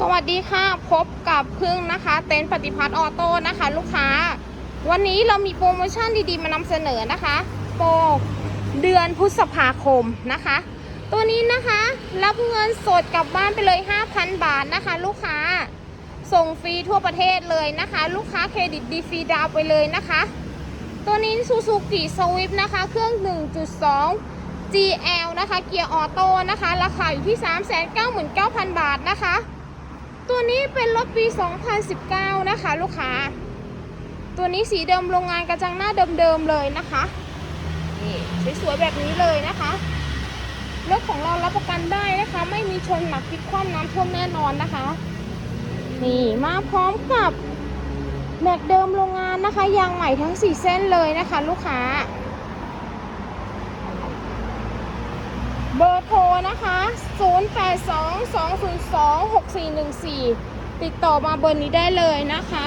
สวัสดีค่ะพบกับพึ่งนะคะ เต็นท์ปฏิพัฒน์ออโต้นะคะ ลูกค้า วันนี้เรามีโปรโมชั่นดีๆ มานำเสนอนะคะ โปรเดือนพฤษภาคมนะคะ ตัวนี้นะคะรับเงินสดกลับบ้านไปเลย 5,000 บาทนะคะ ลูกค้าส่งฟรีทั่วประเทศเลยนะคะ ลูกค้าเครดิตดีฟรีดาวน์ไปเลยนะคะ ตัวนี้ซูซูกิสวิฟนะคะ เครื่อง 1.2 GL นะคะ เกียร์ออโต้นะคะ ราคาอยู่ที่ 399,000 บาทนะคะ นี้เป็นรถปี 2019 นะคะ ลูกค้า ตัวนี้สีเดิมโรงงานกระจังหน้าเดิมๆเลยนะคะ นี่สวยๆแบบนี้เลยนะคะ รถของเรารับประกันได้นะคะ ไม่มีชนหนักพลิกคว่ำน้ำท่วมแน่นอนนะคะ นี่มาพร้อมกับแม็กเดิมโรงงานนะคะ ยางใหม่ทั้ง 4 เส้นเลยนะคะ ลูกค้า เบอร์โทรนะคะ 0822026414 ติดต่อมาเบอร์นี้ได้เลยนะคะ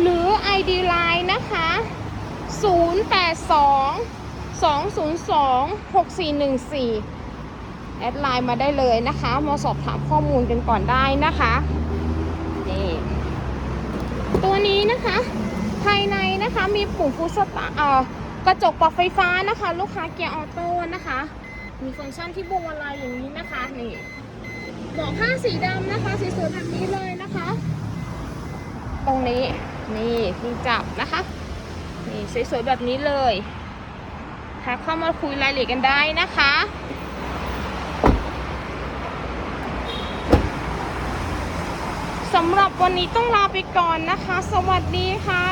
หรือ ID Line นะคะ 082-202-6414 แอดไลน์มาได้เลยนะคะ มาสอบถามข้อมูลกันก่อนได้นะคะนี่ตัวนี้นะคะ ภายในนะคะมีปุ่มฟูสตาร์กระจกปรับไฟฟ้านะคะ ลูกค้าเกียร์ออโต้นะคะ มีฟังก์ชันที่บวงมาลัยอย่างนี้นะคะนี่เบาะผ้าสีดำนะคะสีสวยแบบนี้เลยนะคะ ตรงนี้นี่ที่จับนะคะนี่สวยๆแบบนี้เลยทักเข้ามาคุยรายละเอียดกันได้นะคะสำหรับวันนี้ต้องลาไปก่อนนะคะ สวัสดีค่ะ